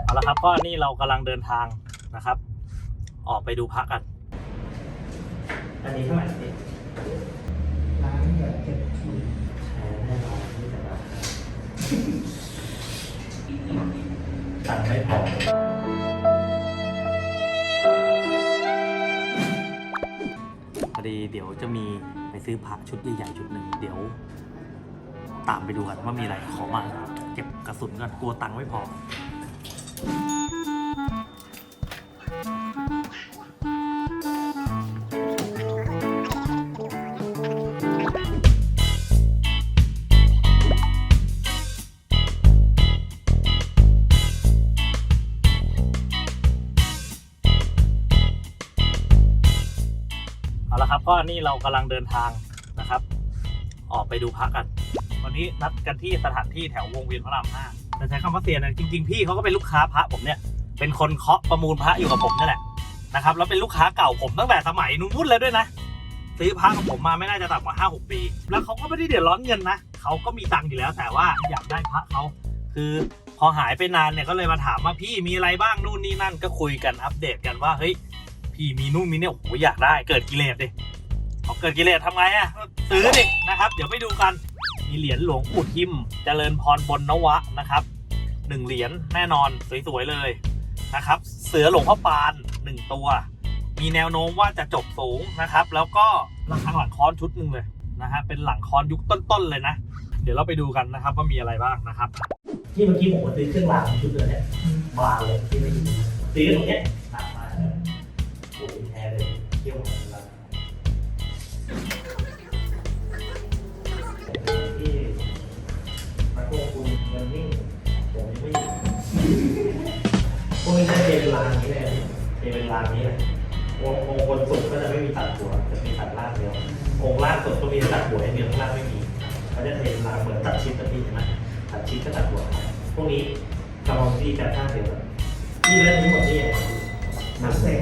เอาละครับก็นี่เรากำลังเดินทางนะครับ ออกไปดูพระกัน อันนี้เท่าไหร่พี่ร้านเหลือเจ็ดชุดแพงแน่นอนที่แต่ละตังค์ไม่พอพอดีเดี๋ยวจะมีไปซื้อพระชุดใหญ่ๆชุดหนึ่งเดี๋ยว ตามไปดูกันว่ามีอะไรขอมาเก็บกระสุนก่อนกลัวตังค์ไม่พอ เอาะครับ ก็นี่เรากำลังเดินทางนะครับ ออกไปดูพระกัน วันนี้นัดกันที่สถานที่แถววงเวียนพระรามห้าแต่ใช้คำว่าเซียนะจริง ๆ พี่เขาก็เป็นลูกค้าพระผมเนี่ย เป็นคนเคาะประมูลพระอยู่กับผมนี่แหละนะครับแล้วเป็นลูกค้าเก่าผมตั้งแต่สมัยนู้นเลยด้วยนะซื้อพระกับผมมาไม่น่าจะต่ำกว่าห้าหกปี แล้วเขาก็ไม่ได้เดือดร้อนเงินนะเขาก็มีตังค์อยู่แล้ว แต่ว่าอยากได้พระเขาคือพอหายไปนานเนี่ยก็เลยมาถามว่าพี่มีอะไรบ้างนู่นนี่นั่นก็คุยกันอัปเดตกันว่าเฮ้ยพี่มีนู่นมีเนี่ยโอ้โหอยากได้เกิดกิเลสดิ พอเกิดกิเลสทำไงอะซื้อดินะครับ เดี๋ยวไปดูกัน มีเหรียญหลวงปู่ทิมเจริญพรบนนวะนะครับหนึ่งเหรียญแน่นอนสวยๆเลยนะครับ เสือหลวงพ่อปานหนึ่งตัว มีแนวโน้มว่าจะจบสูงนะครับ แล้วก็ระฆังหลังค้อนชุดหนึ่งเลยนะฮะเป็นหลังค้อนยุคต้นๆเลยนะ เดี๋ยวเราไปดูกันนะครับว่ามีอะไรบ้างนะครับที่เมื่อกี้ผมมาซื้อเครื่องรางชุดเลยเนี่ยบานเลยที่ไม่ดีซื้อตรงเนี้ย พวกนี้จะเป็นลางนี้เลยเทเป็นลางนี้เลยองค์องค์บนสุดก็จะไม่มีตัดหัว จะมีตัดล่างเดียวองค์ล่างสุดก็มีตัดหัวอย่างเดียวข้างล่างไม่มีเขาจะเทนลางเหมือนตัดชิ้นตัดนี้เห็นไหมตัดชิปก็ตัดหัวพวกนี้กำลังที่การท่าเดียวกันที่เล่นทั้งหมดนี่ไงนักเสก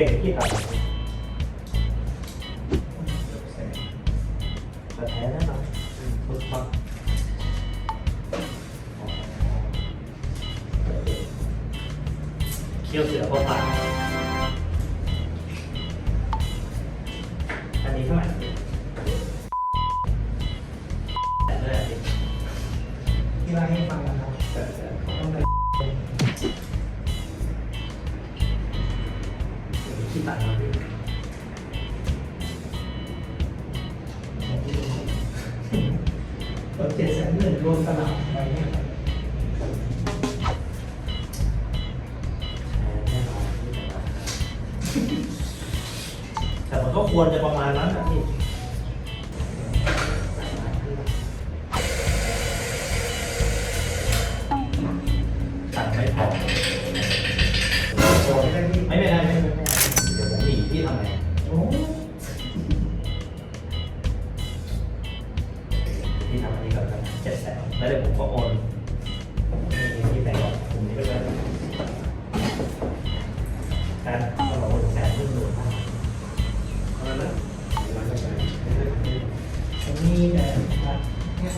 เด็กที่ตัดคนแสนแต่แท้แน่นอนทุกครับเขี้ยวเสือพ่อตาอันนี้เท่าไหร่แต่เลยที่ร้านให้ รถเจ็ดแสนหนึ่งรวมตลาดไปเนี่ยแต่มันก็ควรจะประมาณนั้นนะพี่ พี่ทำอันนี้ก่อนนะเจ็ดแสนแล้วเดี๋ยวผมก็โอนนี่ที่แบงก์ผมนี้ไปเลยการก็เราโอนแสนรุ่นหนึ่งพันเพราะฉะนั้นมันก็ใช้ผมมีแต่ว่าเนี่ย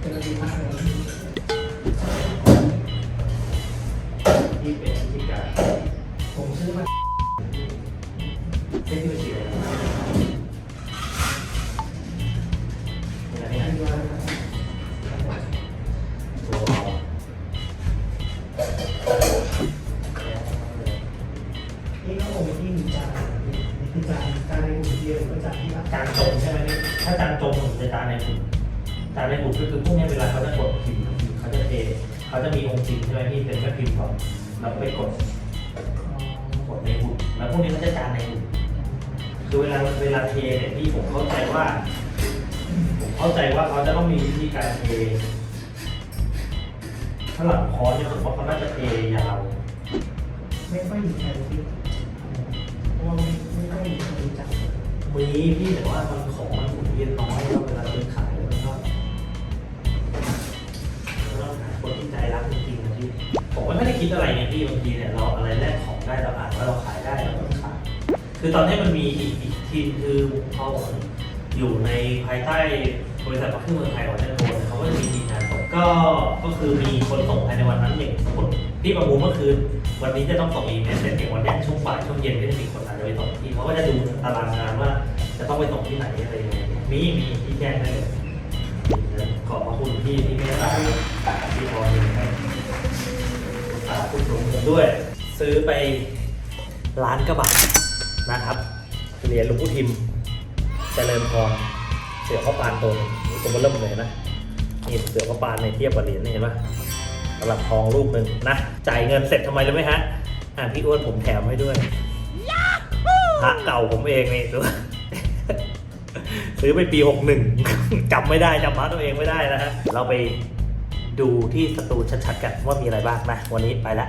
เป็นระดับอะไรที่ที่เป็นที่การผมซื้อมาเป็นที่ จานในหุ่นก็คือพวกเนี้ยเวลาเขาจะกดพิมพ์เขาจะเทเขาจะมีองค์พิมพ์ใช่ไหมพี่เป็นแม่พิมพ์ก่อนเราไปกดกดในหุ่นแล้วพวกนี้เขาจะจานในหุ่นคือเวลาเวลาเทเนี่ยพี่ผมเข้าใจว่า ผมเข้าใจว่าเขาจะต้องมีวิธีการเทถ้าหลังคอร์สเนี่ยผมว่าเขาน่าจะเทยาวไม่ค่อยมีใครคิดเพราะว่าไม่ไม่ค่อยมีคนรู้จักมีพี่แต่ว่ามันของมันหมุนเวียนน้อยแล้วเวลาซื้อขาย คือตอนนี้มันมีอีกอีกทีมคือพอผมอยู่ในภายใต้บริษัทพักเครื่เมืองไทยของเจนโทนเขาก็จะมีทีมงานส่งก็ก็คือมีคนส่งภายในวันนั้นอย่างสมมติพี่ประมูลเมื่อคืนวันนี้จะต้องส่งอีเมลเสร็จอย่างวันเนี้ช่วงบ่ายช่วงเย็นก็จะมีคนอาจจะไปส่งที่เขาก็จะดูตารางงานว่าจะต้องไปส่งที่ไหนอะไรยังไงมีมีที่แจ้งได้เลยขอบพระคุณพี่ที่เมตตาที่พอมีให้ตาคุณลงผมด้วย ซื้อไปล้านกว่าบาท นะครับ เหรียญหลวงปู่ทิมเจริญพรเสือข้าวปานตัวหนึงนี่ตัวมันเริ่มเลยนะนี่เสือข้าวปานในเทียบกับเหรียญนี่เห็นปะสำหรับทองรูปหนึ่งนะ จ่ายเงินเสร็จทำไมรู้ไหมฮะ อ่านพี่อ้วนผมแถมให้ด้วยพระเก่าผมเองนี่ดูซื้อไปปี 61จำไม่ได้จำพระตัวเองไม่ได้นะฮะเราไปดูที่สตูชัดๆกันว่ามีอะไรบ้างนะ วันนี้ไปละ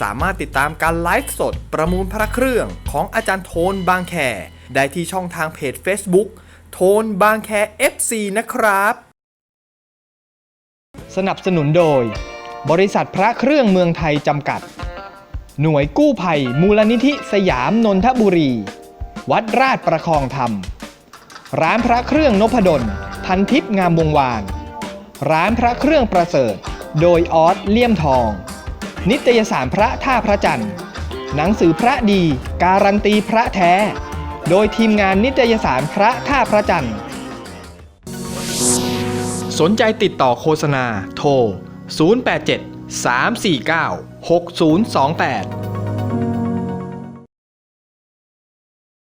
สามารถติดตามการไลฟ์สดประมูลพระเครื่องของอาจารย์โทนบางแค ได้ที่ช่องทางเพจ Facebook โทนบางแค FC นะครับ สนับสนุนโดย บริษัทพระเครื่องเมืองไทยจำกัด หน่วยกู้ภัยมูลนิธิสยามนนทบุรี วัดราชประคองธรรม ร้านพระเครื่องนพดล พันทิพย์งามวงวาน ร้านพระเครื่องประเสริฐ โดยออสเลี่ยมทอง นิตยสารพระท่าพระจันทร์ หนังสือพระดี การันตีพระแท้ โดยทีมงานนิตยสารพระท่าพระจันทร์ สนใจติดต่อโฆษณาโทร 087 349 6028